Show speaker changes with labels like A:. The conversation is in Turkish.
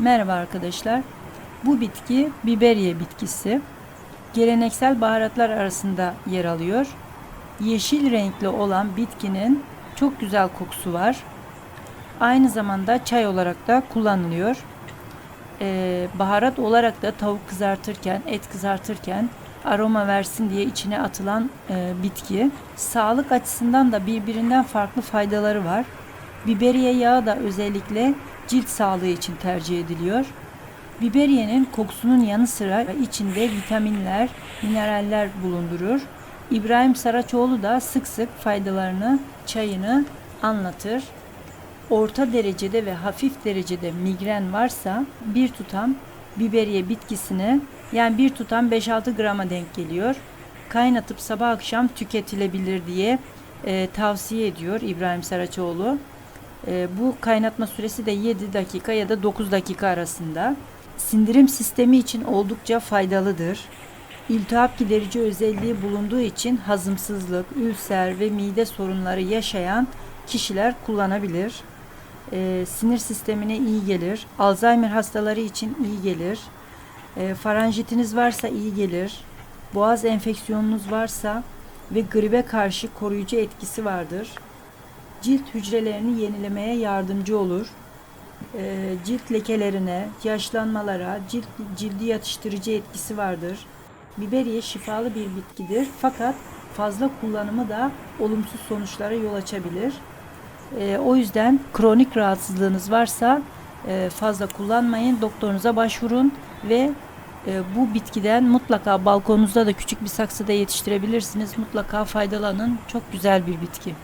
A: Merhaba arkadaşlar. Bu bitki biberiye bitkisi. Geleneksel baharatlar arasında yer alıyor. Yeşil renkli olan bitkinin çok güzel kokusu var. Aynı zamanda çay olarak da kullanılıyor. Ee, baharat olarak da tavuk kızartırken, et kızartırken aroma versin diye içine atılan e, bitki. Sağlık açısından da birbirinden farklı faydaları var. Biberiye yağı da özellikle cilt sağlığı için tercih ediliyor. Biberiyenin kokusunun yanı sıra içinde vitaminler, mineraller bulundurur. İbrahim Saraçoğlu da sık sık faydalarını, çayını anlatır. Orta derecede ve hafif derecede migren varsa bir tutam biberiye bitkisini yani bir tutam 5-6 grama denk geliyor. Kaynatıp sabah akşam tüketilebilir diye e, tavsiye ediyor İbrahim Saraçoğlu. E, bu kaynatma süresi de 7 dakika ya da 9 dakika arasında. Sindirim sistemi için oldukça faydalıdır. İltihap giderici özelliği bulunduğu için hazımsızlık, ülser ve mide sorunları yaşayan kişiler kullanabilir. E, sinir sistemine iyi gelir. Alzheimer hastaları için iyi gelir. E, faranjitiniz varsa iyi gelir. Boğaz enfeksiyonunuz varsa ve gribe karşı koruyucu etkisi vardır cilt hücrelerini yenilemeye yardımcı olur. Ee, cilt lekelerine, yaşlanmalara, cilt, cildi yatıştırıcı etkisi vardır. Biberiye şifalı bir bitkidir fakat fazla kullanımı da olumsuz sonuçlara yol açabilir. Ee, o yüzden kronik rahatsızlığınız varsa e, fazla kullanmayın, doktorunuza başvurun ve e, bu bitkiden mutlaka balkonunuzda da küçük bir saksıda yetiştirebilirsiniz. Mutlaka faydalanın. Çok güzel bir bitki.